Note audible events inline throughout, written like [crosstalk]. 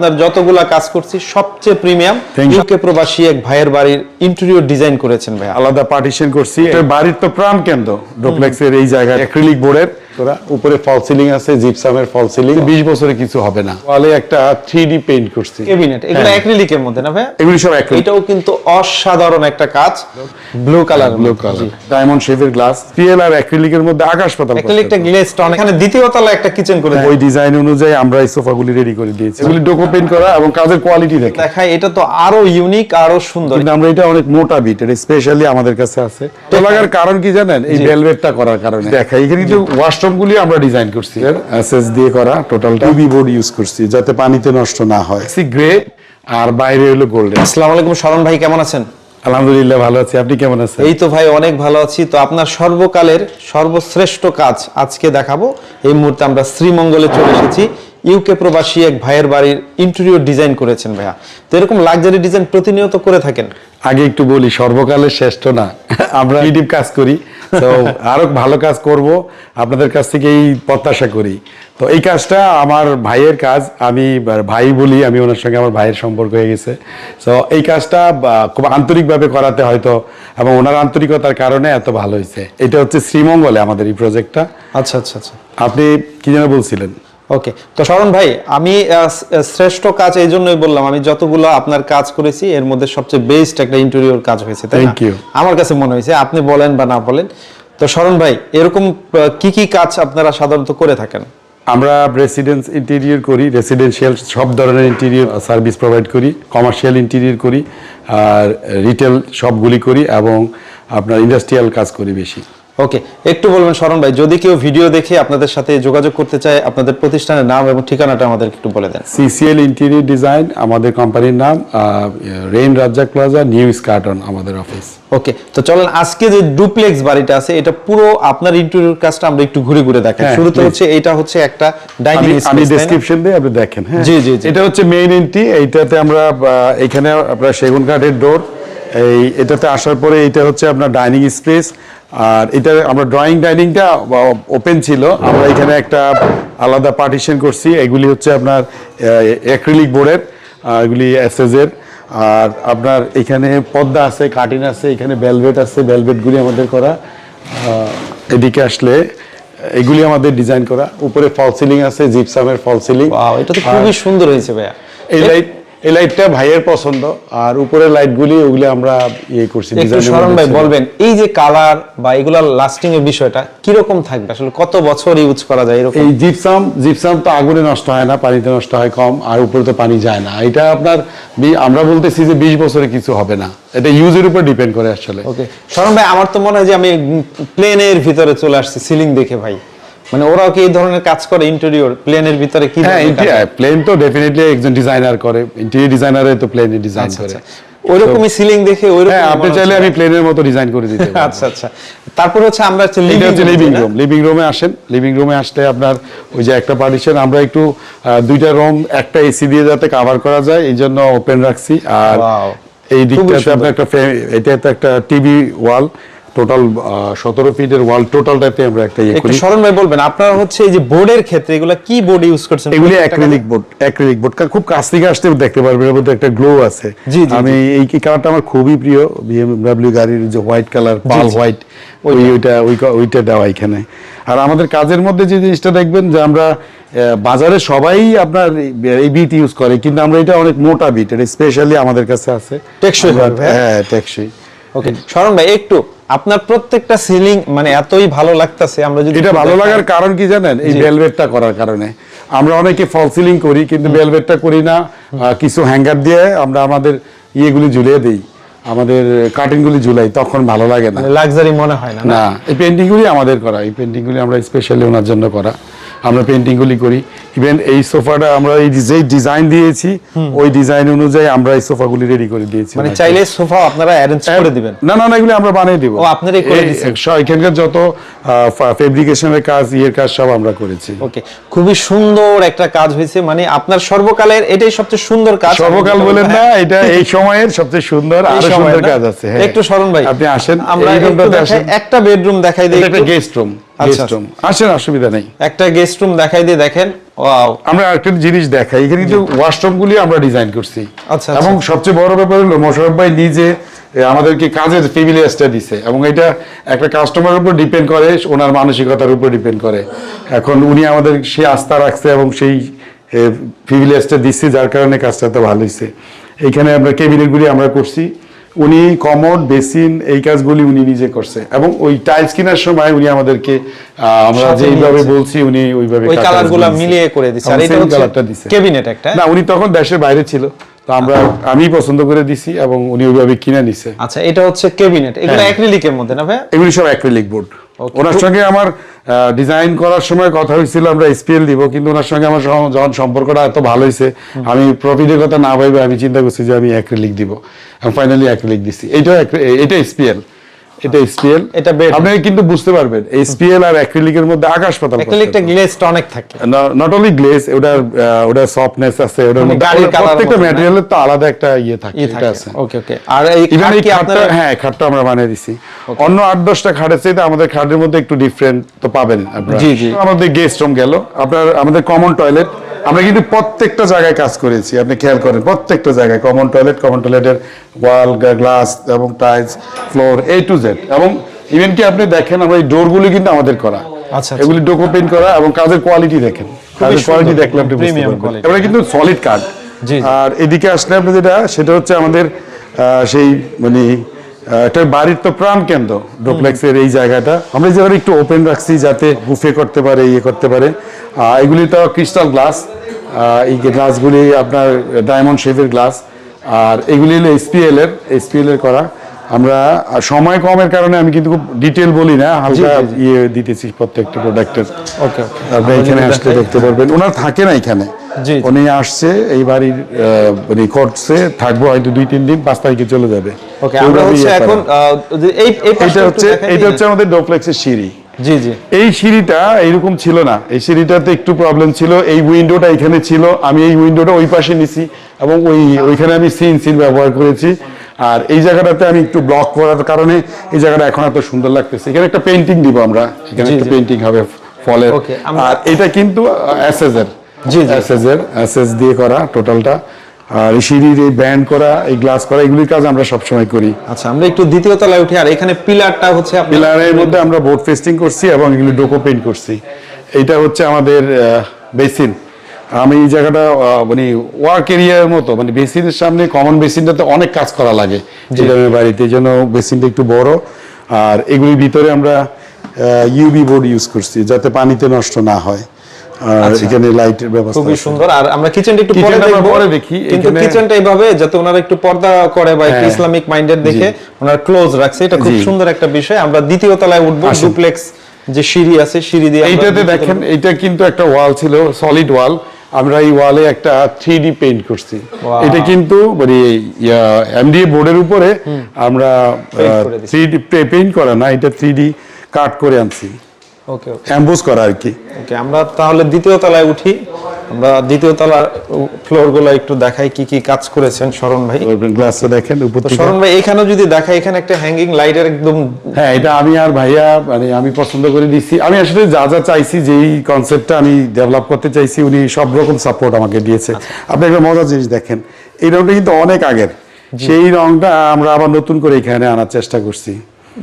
আপনার যতগুলা কাজ করছি সবচেয়ে প্রিমিয়াম ইউকে প্রবাসী এক ভাইয়ের বাড়ির ইন্টেরিয়র ডিজাইন করেছেন ভাই আলাদা পার্টিশন করছি। এটা বাড়ির তো প্রাণ কেন্দ্র ডুপ্লেক্সের এই জায়গায় অ্যাক্রিলিক বোর্ডের তোরা উপরে ফল সিলিং আছে জিপসামের ফল সিলিং বিশ বছরে কিছু হবে না। ওয়ালে একটা থ্রি ডি পেইন্ট করছি। কেবিনেট এগুলো হ্যাঁ। অ্যাক্রিলিকের মধ্যে না ভাইয়া এগুলি সব অ্যাক্রিলিক এটাও কিন্তু অসাধারণ একটা কাজ। Blue colour blue colour diamond শেপের গ্লাস পিএল আর অ্যাক্রিলিকের মধ্যে আকাশ পাতাল অ্যাক্রিলিকটা গ্লেজড অনেক এখানে দ্বিতীয় তলা একটা কিচেন করে ওই ডিজাইন অনুযায়ী আমরা এই সোফাগুলি রেডি করে দিয়েছি। এগুলি ডোকো পেইন্ট করা এবং কাজের কোয়ালিটি দেখে। দেখায় এটা তো আরও ইউনিক আরও সুন্দর। কিন্তু আমরা এটা অনেক মোটা বিট এটা স্পেশালি আমাদের কাছে আছে। তো লাগার কারণ কি জানেন? এই ভেলভেটটা করার কারণে। দেখা এখানে কিন্তু ওয়াশরুম আমরা ডিজাইন করছি। এসএস দিয়ে করা টোটালটা টুবি বোর্ড ইউজ করছি যাতে পানিতে নষ্ট না হয়। সি গ্রে আর বাইরে হলো গোল্ডেন আসসালামু আলাইকুম শরণ ভাই কেমন আছেন? আলহামদুলিল্লাহ ভালো আছি আপনি কেমন আছেন? এই তো ভাই অনেক ভালো আছি। তো আপনার সর্বকালের সর্বশ্রেষ্ঠ কাজ আজকে দেখাবো। এই মুহূর্তে আমরা শ্রীমঙ্গলে চলে এসেছি। ইউকে প্রবাসী এক ভাইয়ের বাড়ির ইন্টেরিয়র ডিজাইন করেছেন ভাইয়া। তো এরকম লাক্সারি ডিজাইন প্রতিনিয়ত করে থাকেন? আগে একটু বলি সর্বকালের শ্রেষ্ঠ না। আমরা ক্রিয়েটিভ কাজ করি। তো আরও ভালো কাজ করব। আপনাদের কাছ থেকে এই প্রত্যাশা করি। তো এই কাজটা আমার ভাইয়ের কাজ। আমি ভাই বলি আমি ওনার সঙ্গে আমার ভাইয়ের সম্পর্ক হয়ে গেছে। তো এই কাজটা খুব আন্তরিকভাবে করাতে হয়তো এবং ওনার আন্তরিকতার কারণে এত ভালো হয়েছে। এটা হচ্ছে শ্রীমঙ্গলে আমাদের এই প্রজেক্টটা আচ্ছা আচ্ছা আচ্ছা। আপনি কি যেন বলছিলেন? ওকে তো শরণ ভাই আমি শ্রেষ্ঠ কাজ এই জন্যই বললাম আমি যতগুলো আপনার কাজ করেছি এর মধ্যে সবচেয়ে বেস্ট একটা ইন্টেরিয়র কাজ হয়েছে তাই আমার কাছে মনে হয়েছে আপনি বলেন বা না বলেন। তো শরণ ভাই এরকম কি কি কাজ আপনারা সাধারণত করে থাকেন? আমরা রেসিডেন্স ইন্টেরিয়র করি রেসিডেন্সিয়াল সব ধরনের ইন্টেরিয়র সার্ভিস প্রোভাইড করি কমার্শিয়াল ইন্টেরিয়র করি আর রিটেল সবগুলি করি এবং আপনার ইন্ডাস্ট্রিয়াল কাজ করি বেশি। ওকে একটু বলবেন শরণ ভাই যদি কেউ ভিডিও দেখে আপনাদের সাথে যোগাযোগ করতে চায় আপনাদের প্রতিষ্ঠানের নাম এবং ঠিকানাটা আমাদের একটু বলে দেন। সিসিএল ইন্টেরিয়র ডিজাইন আমাদের কোম্পানির নাম Rain Razzak Plaza New Eskaton আমাদের অফিস। ওকে তো চলেন আজকে যে ডুপ্লেক্স বাড়িটা আছে এটা পুরো আপনার ইন্টেরিয়র কাজটা আমরা একটু ঘুরে ঘুরে দেখাই। হ্যাঁ, শুরুতে হচ্ছে এটা হচ্ছে একটা ডাইনিং আমি আমি ডেসক্রিপশন দিই আপনি দেখেন হ্যাঁ। জি, জি। এটা হচ্ছে মেইন এন্ট্রি এইটাতে আমরা এখানে আপনার সেগুন কাঠের ডোর এই এটাতে আসার পরে এটা হচ্ছে আপনার ডাইনিং স্পেস। আর এটা আমরা ড্রয়িং ডাইনিংটা ওপেন ছিল। আমরা এখানে একটা আলাদা পার্টিশন করছি। এগুলি হচ্ছে আপনার অ্যাক্রিলিক বোর্ডের এগুলি এসএস এর আর আপনার এখানে পদ্মা আছে কার্টিন আছে এখানে ভেলভেট আছে ভেলভেটগুলি আমাদের করা। এদিকে আসলে এগুলি আমাদের ডিজাইন করা। উপরে ফল সিলিং আছে জিপসামের ফল সিলিং। এটা তো খুবই সুন্দর হয়েছে ভাইয়া। এই লাইট এই লাইটটা ভাইয়ের পছন্দ আর উপরের লাইটগুলি ওগুলি আমরা ইয়ে করছি একটু শরণ ভাই বলবেন এই যে কালার বা এগুলা লাস্টিং এর বিষয়টা কীরকম থাকবে? আসলে কত বছর ইউজ করা যায় এরকম? এই জিপসাম জিপসাম তো আগুনে নষ্ট হয় না পানিতে নষ্ট হয় কম আর উপরে তো পানি যায় না। এটা আপনার আমরা বলতেছি যে বিশ বছরে কিছু হবে না। এটা ইউজের উপর ডিপেন্ড করে আসলে। ওকে শরণ ভাই আমার তো মনে হয় যে আমি প্লেনের ভিতরে চলে আসছি সিলিং দেখে ভাই। মানে ওরাও কি এই ধরনের কাজ করে ইন্টেরিয়র প্লেনের ভিতরে কি হ্যাঁ প্লেন তো ডেফিনেটলি একজন ডিজাইনার করে। ইন্টেরিয়র ডিজাইনারে তো প্লেনে ডিজাইন আচ্ছা, করে। আচ্ছা। ওইরকমই সিলিং দেখে ওইরকম হ্যাঁ আপনি চাইলে আমি প্লেনের মতো ডিজাইন করে দিতে পারি। আচ্ছা আচ্ছা। তারপর হচ্ছে আমরা হচ্ছে লিভিং রুম লিভিং রুমে আসেন। লিভিং রুমে আসলে আপনার ওই যে একটা পার্টিশন আমরা একটু দুইটা রুম একটা এসি দিয়ে যাতে কভার করা যায় এই জন্য ওপেন রাখছি। আর. এই দিকটাতে আপনার একটা এটা একটা টিভি ওয়াল টোটাল সতেরো ফিটের ওয়াল টোটালটাতে আমরা একটা ইয়ে করি শরণ ভাই বলবেন আপনারা হচ্ছে এই যে বোর্ডের ক্ষেত্রে এগুলা কি বোর্ড ইউজ করছেন? এগুলি অ্যাক্রিলিক বোর্ড অ্যাক্রিলিক বোর্ড। খুব কাছ থেকে আসতে দেখতে পারবেন এর মধ্যে একটা গ্লো আছে। জি, জি, আমি এই কালারটা আমার খুবই প্রিয় বিএমডব্লিউ গাড়ির যে হোয়াইট কালার পাল হোয়াইট ওই ওইটা। ওই ওইটা দেওয়া এখানে। আর আমাদের কাজের মধ্যে যে জিনিসটা দেখবেন যে আমরা বাজারে সবাই আপনার এই- বিট ইউজ করে কিন্তু আমরা এটা অনেক মোটা বিট এটা স্পেশালি আমাদের কাছে আছে। টেকসই হ্যাঁ? হ্যাঁ টেকসই। ওকে শরণ ভাই একটু আপনার প্রত্যেকটা সিলিং মানে এতই ভালো লাগতেছে আমরা যদি এটা ভালো লাগার কারণ কি জানেন? এই। ভেলভেটটা করার কারণে। আমরা অনেকে ফল সিলিং করি কিন্তু ভেলভেটটা করি না। কিছু হ্যাঙ্গার দিয়ে আমরা আমাদের ইয়েগুলি ঝুলিয়ে দিই। আমাদের কাটিংগুলি ঝুলাই তখন ভালো লাগে না। মানে লাক্সারি মনে হয় না না? না এই পেন্টিংগুলি আমাদের করা। এই পেন্টিংগুলি আমরা স্পেশালি ওনার জন্য করা। আমরা পেন্টিংগুলি করি। ইভেন এই সোফাটা আমরা এই যে ডিজাইন দিয়েছি ওই ডিজাইন অনুযায়ী আমরা এই সোফাগুলি রেডি করে দিয়েছি। মানে চাইলে সোফা আপনারা অ্যারেঞ্জ করে দিবেন। না না না এগুলি আমরা বানিয়ে দিব। ও, আপনারাই করে দিছেন? এখানকার যত ফেব্রিকেশনের কাজ ইয়ের কাজ সব আমরা করেছি। ওকে খুবই সুন্দর একটা কাজ হয়েছে। মানে আপনার সর্বকালের এটাই সবচেয়ে সুন্দর কাজ। সর্বকাল বলেন না এটা এই সময়ের সবচেয়ে সুন্দর আর সুন্দর কাজ আছে হ্যাঁ। একটু স্মরণ ভাই। আপনি আসেন আমরা একটা বেডরুম দেখাই দিই একটা গেস্ট রুম আচ্ছা। আসেন অসুবিধা নেই। একটা গেস্ট রুম দেখাই দিয়ে দেখেন। ওয়াও। আমরা একটা জিনিস দেখাই। এখানে কিন্তু ওয়াশরুম গুলি আমরা ডিজাইন করছি। আচ্ছা, এবং সবচেয়ে বড় ব্যাপার হলো মোশারফ ভাই নিজে আমাদেরকে কাজের প্রিভিলেজটা দিছে। এবং এটা একটা কাস্টমারের উপর ডিপেন্ড করে ওনার মানসিকতার উপর ডিপেন্ড করে। এখন উনি আমাদের সে আস্থা রাখছে এবং সেই প্রিভিলেজটা দিচ্ছে যার কারণে কাজটা তো ভালো হয়েছে এইখানে আমরা ক্যাবিনেটগুলি আমরা করছি। উনি কমোড বেসিন এই কাজগুলি উনি নিজে করছে। এবং ওই টাইলস কেনার সময় উনি আমাদেরকে আহ, আমরা যেইভাবে বলছি উনি ওইভাবে ওই কাজ কালারগুলা দিয়েছে। মিলিয়ে করে দিছে। আর এটা হচ্ছে দিছে। ক্যাবিনেট একটা না উনি তখন দেশের বাইরে ছিল। তো আমরা আমি পছন্দ করে দিছি এবং উনি ওইভাবে কিনে নিছে। আচ্ছা এটা হচ্ছে ক্যাবিনেট এগুলো হ্যাঁ। অ্যাক্রিলিকের মধ্যে না ভাই এগুলি সব অ্যাক্রিলিক বোর্ড ওনার সঙ্গে আমার ডিজাইন করার সময় কথা হয়েছিল আমরা স্পিএল দিব কিন্তু ওনার সঙ্গে আমার যখন সম্পর্কটা এত ভালো হয়েছে আমি প্রফিটের কথা না ভাবে আমি চিন্তা করছি যে আমি অ্যাক্রিলিক দিব। আমি ফাইনালি অ্যাক্রিলিক দিছি। এইটাও এটা স্পিএল এটা স্পিএল এটা। আপনি কিন্তু বুঝতে পারবেন স্পিএল আর অ্যাক্রিলিকের মধ্যে আকাশ পাতাল অ্যাক্রিলিকটা অনেক থাকে। নট অনলি গ্লেজ ওটার ওটার সফটনেস আছে ওটার মানে প্রত্যেকটা ম্যাটেরিয়ালের তো আলাদা একটা ইয়ে থাকে এটা আছে। ওকে ওকে আর এই খাটটা হ্যাঁ খাটটা আমরা বানিয়ে দিছি। অন্য আট দশটা খাটের চাইতে আমাদের খাটের মধ্যে একটু ডিফারেন্ট তো পাবেন আপনারা। জি, জি। আমাদের গেস্ট রুম গেল। আপনার আমাদের কমন টয়লেট আমরা কিন্তু প্রত্যেকটা জায়গায় কাজ করেছি আপনি খেয়াল করেন প্রত্যেকটা জায়গায় কমন টয়লেট কমন টয়লেটের ওয়াল গ্লাস এবং tiles floor A to Z এবং ইভেন কি আপনি দেখেন আমরা এই ডোরগুলি কিন্তু আমাদের করা। আচ্ছা, আচ্ছা। এগুলি ডোকো পেন্ট করা এবং কাজের কোয়ালিটি দেখেন। কাজের কোয়ালিটি দেখলে আপনি বুঝতে পারবেন। এবারে কিন্তু সলিড কাঠ। আর এদিকে আসলে আপনি যেটা সেটা হচ্ছে আমাদের সেই মানে একটা বাড়ির তো প্রাণ কেন্দ্র ডোপ্লেক্সের এই জায়গাটা। আমরা জায়গাটা একটু ওপেন রাখছি যাতে বুফে করতে পারে ইয়ে করতে পারে। এগুলি তো ক্রিস্টাল গ্লাস এই গ্লাসগুলি আপনার ডায়মন্ড শেপের গ্লাস আর এগুলি হলো এসপিএল এর এসপিএল এর করা। আমরা সময় কমের কারণে আমি কিন্তু খুব ডিটেল বলি না হালকা। ইয়ে দিতেছি প্রত্যেকটা প্রোডাক্টের ওকে আপনি এখানে আসলে দেখতে পারবেন। ওনার থাকে না এখানে। উনি আসছে এই বাড়ির মানে করছে থাকব হয়তো দুই তিন দিন পাঁচ তারিখে চলে যাবে। ওকে আমরা হচ্ছে ইয়ে এখন। এই এটা হচ্ছে এটা হচ্ছে আমাদের ডোপ্লেক্সের সিঁড়ি। জি জি। এই সিঁড়িটা এইরকম ছিল না। এই সিঁড়িটাতে একটু প্রবলেম ছিল। এই উইন্ডোটা এখানে ছিল। আমি এই উইন্ডোটা ওই পাশে নিছি এবং ওই ওইখানে আমি সিন সিন ব্যবহার করেছি। আর এই জায়গাটাতে আমি একটু ব্লক করার কারণে এই জায়গাটা এখন এত সুন্দর লাগতেছে। এখানে একটা পেন্টিং দিব আমরা। এখানে একটা পেন্টিং হবে ফলের। আর এটা কিন্তু এর। জি, জি। এসএস এর এসএস দিয়ে করা টোটালটা আর সিঁড়ির এই ব্যান্ড করা এই গ্লাস করা এগুলির কাজ আমরা সবসময় করি। আচ্ছা আমরা একটু দ্বিতীয় তলায় উঠি আর এখানে পিলারটা হচ্ছে পিলারের মধ্যে আমরা বোর্ড ফেস্টিং করছি এবং এগুলি ডোকো পেন্ট করছি। এটা হচ্ছে আমাদের বেসিন আমি এই জায়গাটা মানে ওয়ার্ক এরিয়ার মতো মানে বেসিনের সামনে কমন বেসিনটাতে অনেক কাজ করা লাগে। চিটামের বাড়িতে এই জন্য বেসিনটা একটু বড় আর এগুলির ভিতরে আমরা ইউবি বোর্ড ইউজ করছি যাতে পানিতে নষ্ট না হয়। আর এখানে লাইটের ব্যবস্থা খুবই সুন্দর। আর আমরা কিচেনটা একটু পরে Kitchen টা আমরা দেখব পরে দেখি, কিন্তু কিচেনটা এইভাবে যাতে ওনারা একটু পর্দা করে বা একটু হ্যাঁ। ইসলামিক মাইন্ডেড দেখে ওনারা ক্লোজ রাখছে। এটা খুব সুন্দর একটা বিষয়। আমরা দ্বিতীয় তলায় উঠবো আসুন। ডুপ্লেক্স যে সিঁড়ি আছে সিঁড়ি দিয়ে এইটাতে দেখেন এইটা কিন্তু একটা ওয়াল ছিল সলিড ওয়াল আমরা এই ওয়ালে একটা থ্রি ডি পেইন্ট করছি। এটা কিন্তু মানে এমডিএ বোর্ডের উপরে আমরা থ্রি ডি পেইন্ট করা না এটা থ্রি ডি কাট করে আনছি। ওকে ওকে করা আর কি। ওকে আমরা তাহলে দ্বিতীয় তলায় উঠি। আমরা দ্বিতীয় তলার ফ্লোরগুলো একটু দেখাই কি কি কাজ করেছেন শরণ ভাই। গ্লাসটা দেখেন উপর শরণ ভাই এখানেও যদি দেখাই এখানে একটা হ্যাঙ্গিং লাইটের একদম হ্যাঁ এটা আমি আর ভাইয়া মানে আমি পছন্দ করে দিচ্ছি আমি আসলে যা যা চাইছি যেই কনসেপ্টটা আমি ডেভেলপ করতে চাইছি উনি সব রকম সাপোর্ট আমাকে দিয়েছে। আপনি একটা মজার জিনিস দেখেন এই রংটা কিন্তু অনেক আগের। সেই রংটা আমরা আবার নতুন করে এখানে আনার চেষ্টা করছি।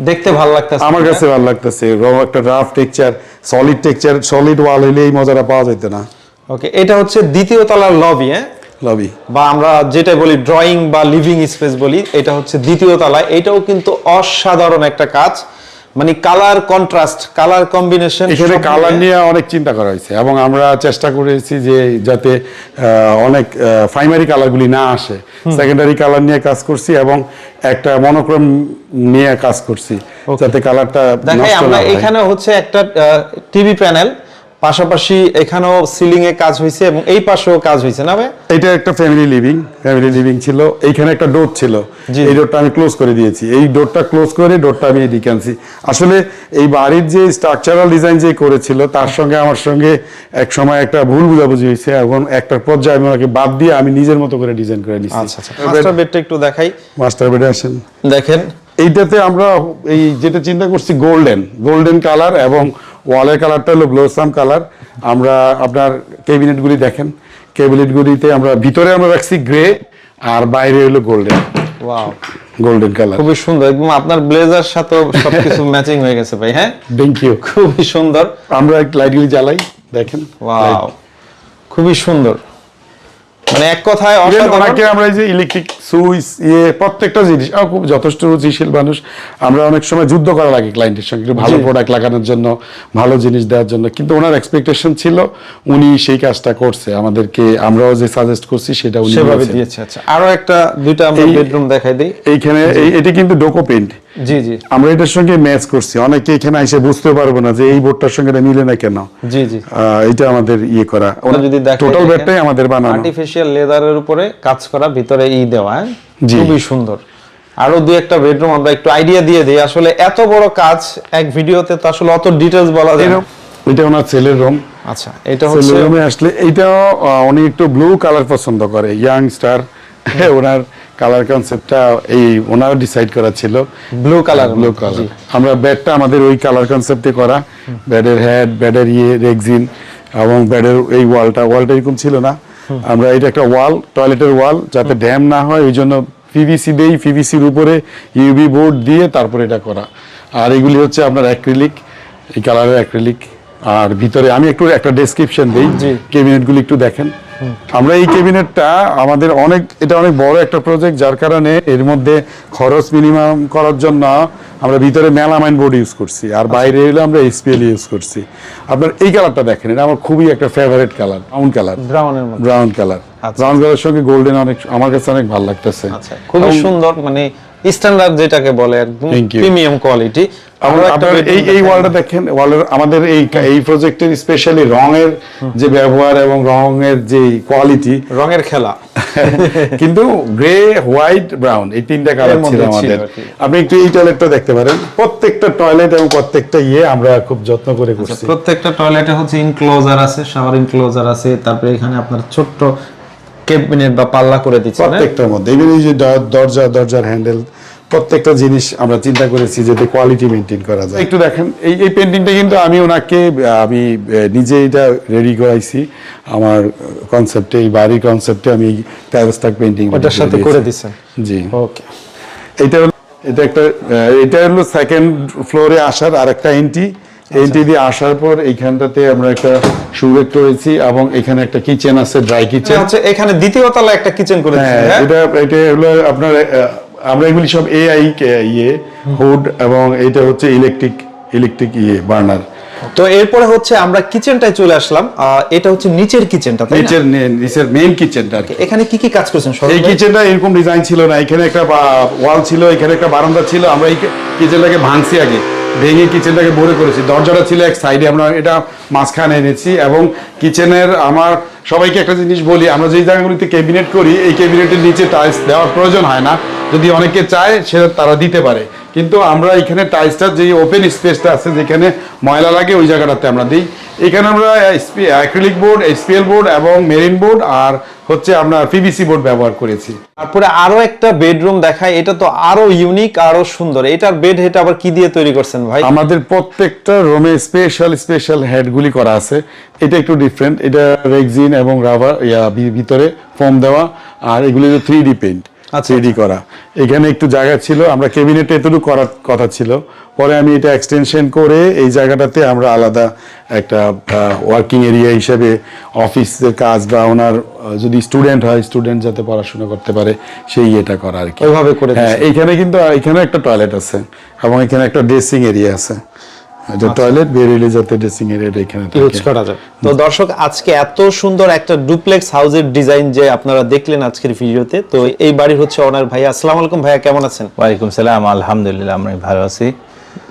দেখতে ভালো লাগতেছে আমার কাছে ভালো লাগতেছে একটা rough texture solid texture solid wall হইলে এই মজাটা পাওয়া যেত না। ওকে এটা হচ্ছে দ্বিতীয় তলার লবি হ্যাঁ? লবি বা আমরা যেটা বলি ড্রয়িং বা লিভিং স্পেস বলি এটা হচ্ছে দ্বিতীয় তলায়। এটাও কিন্তু অসাধারণ একটা কাজ। মানে কালার কন্ট্রাস্ট কালার কম্বিনেশন এখানে কালার নিয়ে অনেক চিন্তা করা হয়েছে এবং আমরা চেষ্টা করেছি যে যাতে অনেক প্রাইমারি কালারগুলি না আসে। সেকেন্ডারি কালার নিয়ে কাজ করছি এবং একটা মনোক্রম নিয়ে কাজ করছি যাতে কালারটা দেখাই আমরা এখানে হচ্ছে একটা টিভি প্যানেল পাশাপাশি এখানেও সিলিং এ কাজ হয়েছে এবং এই পাশেও কাজ হয়েছে না ভাই? এটা একটা ফ্যামিলি লিভিং ফ্যামিলি লিভিং ছিল। এইখানে একটা ডোর ছিল। এই ডোরটা আমি ক্লোজ করে দিয়েছি। এই ডোরটা ক্লোজ করে ডোরটা আমি এদিকে আনছি। আসলে এই বাড়ির যে স্ট্রাকচারাল ডিজাইন যে করেছিল তার সঙ্গে আমার সঙ্গে এক সময় একটা ভুল বুঝাবুঝি হয়েছে। এবং একটা পর্যায়ে আমি ওনাকে বাদ দিয়ে আমি নিজের মতো করে ডিজাইন করে নিচ্ছি আচ্ছা আচ্ছা। মাস্টার বেডটা একটু দেখাই। মাস্টার বেডে আসেন। দেখেন। এইটাতে আমরা এই যেটা চিন্তা করছি গোল্ডেন গোল্ডেন কালার এবং ওয়ালের কালারটা হলো ব্লোসাম কালার। আমরা আপনার ক্যাবিনেটগুলি দেখেন। ক্যাবিনেটগুলিতে আমরা ভিতরে আমরা রাখছি গ্রে আর বাইরে হলো গোল্ডেন ওয়াও গোল্ডেন কালার খুবই সুন্দর। একদম আপনার ব্লেজার সাথে সবকিছু [laughs] ম্যাচিং হয়ে গেছে ভাই হ্যাঁ? থ্যাংক ইউ খুবই সুন্দর। আমরা লাইটগুলি জ্বালাই দেখেন। ওয়াও খুবই সুন্দর। মানে এক কথায় ওনাকে আমরা এই যে ইলেকট্রিক সুইচ ইয়ে প্রত্যেকটা জিনিস খুব যথেষ্ট রুচিশীল মানুষ। আমরা অনেক সময় যুদ্ধ করা লাগে ক্লায়েন্টের সঙ্গে ভালো প্রোডাক্ট লাগানোর জন্য ভালো জিনিস দেওয়ার জন্য। কিন্তু ওনার এক্সপেকটেশন ছিল উনি সেই কাজটা করছে। আমাদেরকে আমরাও যে সাজেস্ট করছি সেটা উনি সেভাবে। দিয়েছে। আচ্ছা আরও একটা দুইটা আমরা বেডরুম দেখাই দিই। এইখানে এই- এটি কিন্তু ডোকো পেন্ট জি জি। আমরা এটার সঙ্গে ম্যাচ করছি। অনেকে এখানে এসে বুঝতে পারব না যে এই বোর্ডটার সঙ্গে এটা মিলে না কেন। জি জি। এটা আমাদের ইয়ে করা। আমরা যদি টোটাল দেখেন, ব্যাগটাই আমাদের বানানো। আর্টিফিশিয়াল লেদারের উপরে কাজ করা ভিতরে ই দেওয়া হ্যাঁ? খুবই সুন্দর। আরও দুই একটা বেডরুম আমরা একটু আইডিয়া দিয়ে দিই। আসলে এত বড় কাজ এক ভিডিওতে তো আসলে অত ডিটেলস বলা যায় না। এটা ওনার ছেলের রুম আচ্ছা এটা হচ্ছে রুমে আসলে আহ, উনি একটু ব্লু কালার পছন্দ করে ইয়াং স্টার [laughs] ওনার কালার কনসেপ্টটা এই ওনার ডিসাইড করা ছিল। ব্লু কালার ব্লু কালার আমরা ব্যাডটা আমাদের ওই কালার কনসেপ্টে করা। ব্যাডের হেড ব্যাডের ইয়ে রেক্সিন এবং ব্যাডের এই ওয়ালটা ওয়ালটা এরকম ছিল না। আমরা এটা একটা ওয়াল টয়লেটের ওয়াল যাতে ড্যাম না হয় ওই জন্য পিভিসি দেই। পিভিসির উপরে ইউবি বোর্ড দিয়ে তারপরে এটা করা। আর এগুলি হচ্ছে আপনার অ্যাক্রিলিক এই কালারের অ্যাক্রিলিক আর ভিতরে আমি একটু একটা ডেসক্রিপশন দিই। ক্যাবিনেটগুলি একটু দেখেন। আমরা এই ক্যাবিনেটটা আমাদের অনেক এটা অনেক বড় একটা প্রজেক্ট যার কারণে এর মধ্যে খরচ মিনিমাম করার জন্য আমরা ভিতরে মেলামাইন বোর্ড ইউজ করছি। আর বাইরে এলে আমরা এসপিএল ইউজ করছি। আপনার এই কালারটা দেখেন এটা আমার খুবই একটা favourite colour brown colour brown colour আচ্ছা। ব্রাউন কালারের সঙ্গে গোল্ডেন অনেক আমার কাছে অনেক ভালো লাগতেছে। আচ্ছা খুবই সুন্দর মানে স্ট্যান্ডার্ড যেটাকে বলে একদম প্রিমিয়াম কোয়ালিটি আমরা আপনার এই এই ওয়ালটা দেখেন ওয়ালের আমাদের এই এই প্রজেক্টের স্পেশালি রঙের যে ব্যবহার এবং রঙের যে কোয়ালিটি রঙের খেলা। [laughs] কিন্তু গ্রে হোয়াইট ব্রাউন এই তিনটা কালার ছিল আমাদের। আপনি একটু এই টয়লেটটা দেখতে পারেন। প্রত্যেকটা টয়লেট এবং প্রত্যেকটা ইয়ে আমরা খুব যত্ন করে করছি। প্রত্যেকটা টয়লেটে হচ্ছে ইনক্লোজার আছে শাওয়ার ইনক্লোজার আছে তারপরে এখানে আপনার ছোট্ট ক্যাবিনেট বা পাল্লা করে দিচ্ছে প্রত্যেকটার মধ্যে। এই যে দরজা দরজার হ্যান্ডেল প্রত্যেকটা জিনিস আমরা চিন্তা করেছি যাতে কোয়ালিটি মেনটেন করা যায়। একটু দেখেন এই এই পেন্টিংটা কিন্তু আমি ওনাকে আমি নিজে এটা রেডি করাইছি। আমার কনসেপ্টে এই বাড়ির কনসেপ্টে আমি প্যারাস্টাক পেন্টিং ওটার সাথে করে দিচ্ছেন জি। ওকে এটা হলো এটা একটা এটা হলো সেকেন্ড ফ্লোরে আসার আর একটা এন্ট্রি এন্ট্রি দিয়ে আসার পর এইখানটাতে আমরা একটা সুরেক করেছি এবং এখানে একটা কিচেন আছে ড্রাই কিচেন হচ্ছে এখানে দ্বিতীয় তলা একটা কিচেন করে হ্যাঁ হ্যাঁ? এটা এটা হলো আপনার আমরা এগুলি সব এআই ইয়ে হুড এবং এটা হচ্ছে ইলেকট্রিক ইলেকট্রিক ইয়ে বার্নার তো এরপরে হচ্ছে আমরা কিচেনটায় চলে আসলাম। এটা হচ্ছে নিচের কিচেনটা তাই নিচের নিচের মেইন কিচেনটা আর এখানে কি কি কাজ করেছেন? এই কিচেনটা এরকম ডিজাইন ছিল না। এখানে একটা ওয়াল ছিল এখানে একটা বারান্দা ছিল। আমরা এই কিচেনটাকে ভাঙছি আগে। ভেঙে কিচেনটাকে ভরে করেছি। দরজাটা ছিল এক সাইডে আমরা এটা মাঝখানে এনেছি এবং কিচেনের আমার সবাইকে একটা জিনিস বলি। আমরা যেই জায়গাগুলিতে ক্যাবিনেট করি এই ক্যাবিনেটের নিচে টাইলস দেওয়ার প্রয়োজন হয় না। যদি অনেকে চায় সেটা তারা দিতে পারে। কিন্তু আমরা এখানে টাইলসটা যে ওপেন স্পেসটা আছে যেখানে ময়লা লাগে ওই জায়গাটাতে আমরা দিই। এখানে আমরা অ্যাক্রিলিক বোর্ড এসপিএল বোর্ড এবং মেরিন বোর্ড আর হচ্ছে আমরা পিভিসি বোর্ড ব্যবহার করেছি। তারপরে আরও একটা বেডরুম দেখায় এটা তো আরও ইউনিক আরও সুন্দর। এটার বেড এটা আবার কি দিয়ে তৈরি করছেন ভাই? আমাদের প্রত্যেকটা রুমে স্পেশাল স্পেশাল হেডগুলি করা আছে। এটা একটু ডিফারেন্ট এটা রেক্সিন এবং রাবার ইয়া ভিতরে ফোম দেওয়া আর এগুলি থ্রি ডি পেন্ট আচ্ছা, থ্রি করা। এখানে একটু জায়গা ছিল আমরা ক্যাবিনেটে এতটুকু করার কথা ছিল। পরে আমি এটা এক্সটেনশন করে এই জায়গাটাতে আমরা আলাদা একটা ওয়ার্কিং এরিয়া হিসেবে অফিসের কাজ বা ওনার যদি স্টুডেন্ট হয় স্টুডেন্ট যাতে পড়াশোনা করতে পারে সেই ইয়েটা করা আর কি। ওইভাবে করে হ্যাঁ এইখানে কিন্তু এখানে একটা টয়লেট আছে এবং এখানে একটা ড্রেসিং এরিয়া আছে। এটা টয়লেট বেরিয়ে যাতে ড্রেসিং এরিয়াটা এখানে ইউজ করা যায় তো দর্শক আজকে এত সুন্দর একটা ডুপ্লেক্স হাউসের ডিজাইন যে আপনারা দেখলেন আজকের ভিডিওতে তো এই বাড়ির হচ্ছে ওনার ভাইয়া। আসসালামু আলাইকুম ভাইয়া কেমন আছেন? ওয়ালাইকুম সালাম আলহামদুলিল্লাহ আমি ভালো আছি।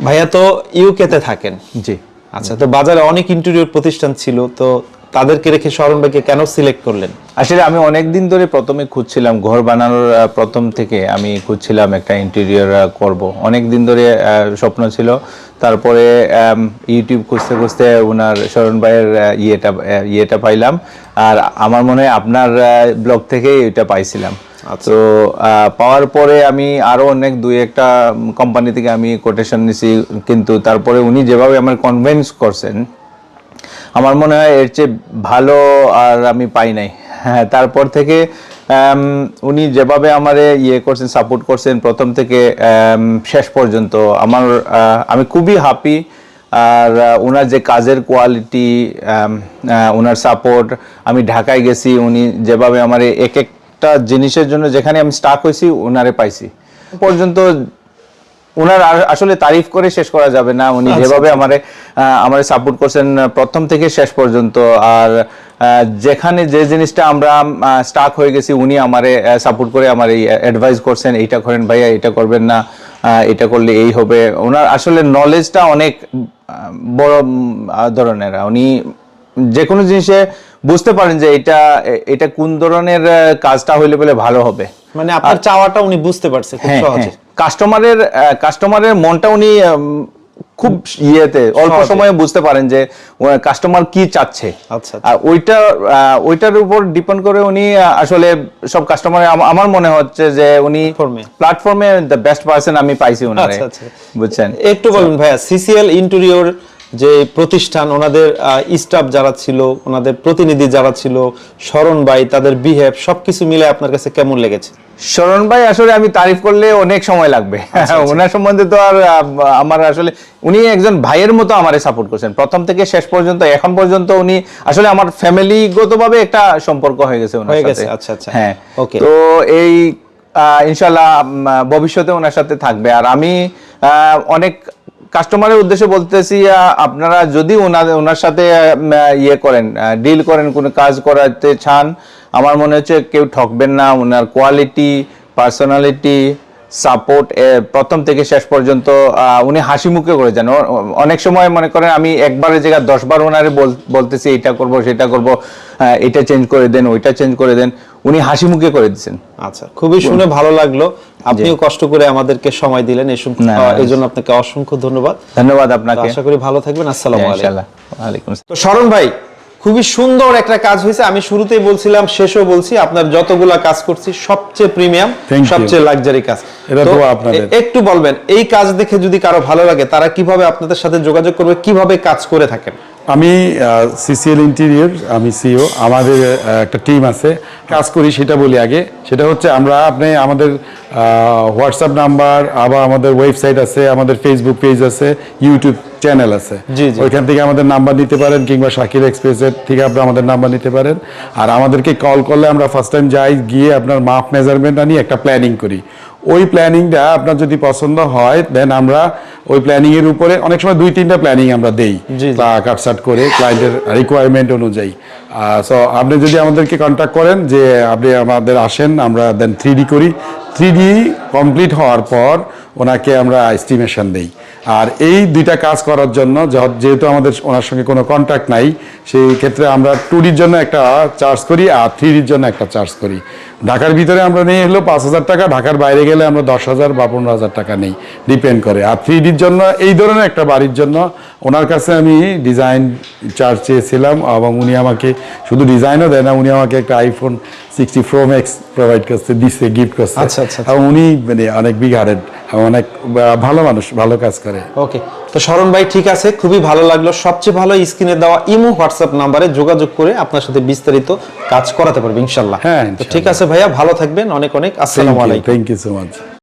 ভাইয়া তো ইউকেতে থাকেন। জি। আচ্ছা তো বাজারে অনেক ইন্টেরিয়র প্রতিষ্ঠান ছিল তো তাদেরকে রেখে শরণ ভাইকে কেন সিলেক্ট করলেন? আসলে আমি অনেক দিন ধরে প্রথমে খুঁজছিলাম ঘর বানানোর প্রথম থেকে আমি খুঁজছিলাম একটা ইন্টেরিয়র করব। অনেক দিন ধরে আহ, স্বপ্ন ছিল তারপরে ইউটিউব খুঁজতে খুঁজতে ওনার শরণ ভাইয়ের ইয়েটা ইয়েটা পাইলাম। আর আমার মনে হয় আপনার ব্লগ থেকেই এটা পাইছিলাম। তো পাওয়ার পরে আমি আরও অনেক দুই একটা কোম্পানি থেকে আমি কোটেশন নিছি। কিন্তু তারপরে উনি যেভাবে আমার কনভিন্স করছেন আমার মনে হয় এর চেয়ে ভালো আর আমি পাই নাই। হ্যাঁ তারপর থেকে উনি যেভাবে আমারে ইয়ে করছেন সাপোর্ট করছেন, প্রথম থেকে শেষ পর্যন্ত আমার আমি খুবই হ্যাপি আর ওনার যে কাজের কোয়ালিটি ওনার সাপোর্ট আমি ঢাকায় গেছি, উনি যেভাবে আমার এক একটা জিনিসের জন্য যেখানে আমি স্টাক হয়েছি ওনারে পাইছি। পর্যন্ত ওনার আসলে তারিফ করে শেষ করা যাবে না। উনি যেভাবে আমারে আহ, আমারে সাপোর্ট করছেন প্রথম থেকে শেষ পর্যন্ত। আর যেখানে যে জিনিসটা আমরা স্টাক হয়ে গেছি উনি আমারে সাপোর্ট করে আমার এই অ্যাডভাইস করছেন এইটা করেন ভাইয়া এটা করবেন না এটা করলে এই হবে। ওনার আসলে নলেজটা অনেক বড় ধরনের। উনি যে কোনো জিনিসে বুঝতে পারেন যে এটা এটা কোন ধরনের কাজটা হইলে বলে ভালো হবে। মানে আপনার চাওয়াটা উনি বুঝতে পারছে খুব হ্যাঁ সহজে। কাস্টমারের কাস্টমারের মনটা উনি খুব ইয়েতে অল্প সময়ে বুঝতে পারেন যে কাস্টমার কি চাচ্ছে। আচ্ছা, আচ্ছা। আর ওইটা ওইটার উপর ডিপেন্ড করে উনি আসলে সব কাস্টমার আমার মনে হচ্ছে যে উনি প্ল্যাটফর্মে দ্য বেস্ট পার্সন আমি পাইছি আচ্ছা, আচ্ছা। বুঝছেন? একটু বলুন ভাইয়া সিসিএল ইন্টেরিয়র যে প্রতিষ্ঠান ওনাদের স্টাফ যারা ছিল ওনাদের প্রতিনিধি যারা ছিল শরণ ভাই তাদের বিহেভ সবকিছু মিলে আপনার কাছে কেমন লেগেছে? শরণ ভাই আসলে আমি তারিফ করলে অনেক সময় লাগবে। আচ্ছা, ওনার সম্বন্ধে তো আর আমার আসলে উনি একজন ভাইয়ের মতো আমারে সাপোর্ট করছেন। প্রথম থেকে শেষ পর্যন্ত এখন পর্যন্ত উনি আসলে আমার ফ্যামিলিগতভাবে একটা সম্পর্ক হয়ে গেছে ওনার সাথে। আচ্ছা, আচ্ছা। হ্যাঁ। ওকে তো এই ইনশাল্লাহ ভবিষ্যতে ওনার সাথে থাকবে। আর আমি আহ, অনেক কাস্টমারের উদ্দেশ্যে বলতেছি আপনারা যদি ওনার ওনার সাথে ইয়ে করেন ডিল করেন কোনো কাজ করাতে চান আমার মনে হচ্ছে কেউ ঠকবেন না। ওনার কোয়ালিটি পার্সোনালিটি সাপোর্ট প্রথম থেকে শেষ পর্যন্ত উনি হাসি মুখে করে যান। অনেক সময় মনে করেন আমি একবারের জায়গায় দশবার ওনারে বল- বলতেছি এটা করব সেটা করব এটা চেঞ্জ করে দেন ওইটা চেঞ্জ করে দেন। উনি হাসি মুখে করে দিচ্ছেন আচ্ছা খুবই শুনে ভালো লাগল। আপনিও কষ্ট করে আমাদেরকে সময় দিলেন এই জন্য আপনাকে অসংখ্য ধন্যবাদ। ধন্যবাদ আপনাকে। আশা করি ভালো থাকবেন আসসালামু আলাইকুম। তো শরণ ভাই খুবই সুন্দর একটা কাজ হয়েছে। আমি শুরুতেই বলছিলাম শেষও বলছি আপনার যতগুলা কাজ করছি সবচেয়ে প্রিমিয়াম সবচেয়ে লাক্সারি কাজ। একটু বলবেন এই কাজ দেখে যদি কারও ভালো লাগে তারা কীভাবে আপনাদের সাথে যোগাযোগ করবে কীভাবে কাজ করে থাকেন? আমি সিসিএল ইন্টেরিয়র আমি সিও আমাদের একটা টিম আছে। কাজ করি সেটা বলি আগে। সেটা হচ্ছে আমরা আপনি আমাদের হোয়াটসঅ্যাপ নাম্বার আবার আমাদের ওয়েবসাইট আছে, আমাদের ফেসবুক পেজ আছে ইউটিউব চ্যানেল আছে। ওইখান থেকে আমাদের নাম্বার নিতে পারেন কিংবা শাকির এক্সপ্রেসের থেকে আপনি আমাদের নাম্বার নিতে পারেন। আর আমাদেরকে কল করলে আমরা ফার্স্ট টাইম যাই গিয়ে আপনার মাপ মেজারমেন্ট আনি একটা প্ল্যানিং করি। ওই প্ল্যানিংটা আপনার যদি পছন্দ হয় দেন আমরা ওই প্ল্যানিং এর উপরে অনেক সময় দুই তিনটা প্ল্যানিং আমরা দেই। কাটসাট করে ক্লায়েন্টের রিকোয়ারমেন্ট অনুযায়ী। সো আপনি যদি আমাদেরকে কন্ট্যাক্ট করেন যে আপনি আমাদের আসেন আমরা দেন থ্রি করি। থ্রি কমপ্লিট হওয়ার পর ওনাকে আমরা এস্টিমেশন দেই। আর এই দুইটা কাজ করার জন্য যেহেতু আমাদের ওনার সঙ্গে কোনো কন্ট্যাক্ট নাই, সেই ক্ষেত্রে আমরা টুরির জন্য একটা চার্জ করি আর থ্রির জন্য একটা চার্জ করি। ঢাকার ভিতরে আমরা নিয়ে হলো পাঁচ হাজার টাকা ঢাকার বাইরে গেলে আমরা দশ হাজার বা পনেরো হাজার টাকা নেই ডিপেন্ড করে। আর থ্রি ডির জন্য এই ধরনের একটা বাড়ির জন্য ওনার কাছে আমি ডিজাইন চার্জ চেয়েছিলাম এবং উনি আমাকে শুধু ডিজাইনও দেয় না উনি আমাকে একটা iPhone sixty pro max provide করছে দিচ্ছে গিফট করছে। আচ্ছা, আচ্ছা, আচ্ছা। উনি মানে অনেক বিগ হার্টেড অনেক ভালো মানুষ ভালো কাজ করে। ওকে তো শরণ ভাই ঠিক আছে খুবই ভালো লাগল। সবচেয়ে ভালো স্ক্রিনে দেওয়া ইমো হোয়াটসঅ্যাপ নাম্বারে যোগাযোগ করে আপনার সাথে বিস্তারিত কাজ করাতে পারবে ইনশাল্লাহ। হ্যাঁ, তো ঠিক আছে ভাইয়া ভালো থাকবেন অনেক অনেক আসসালামু আলাইকুম। Thank you so much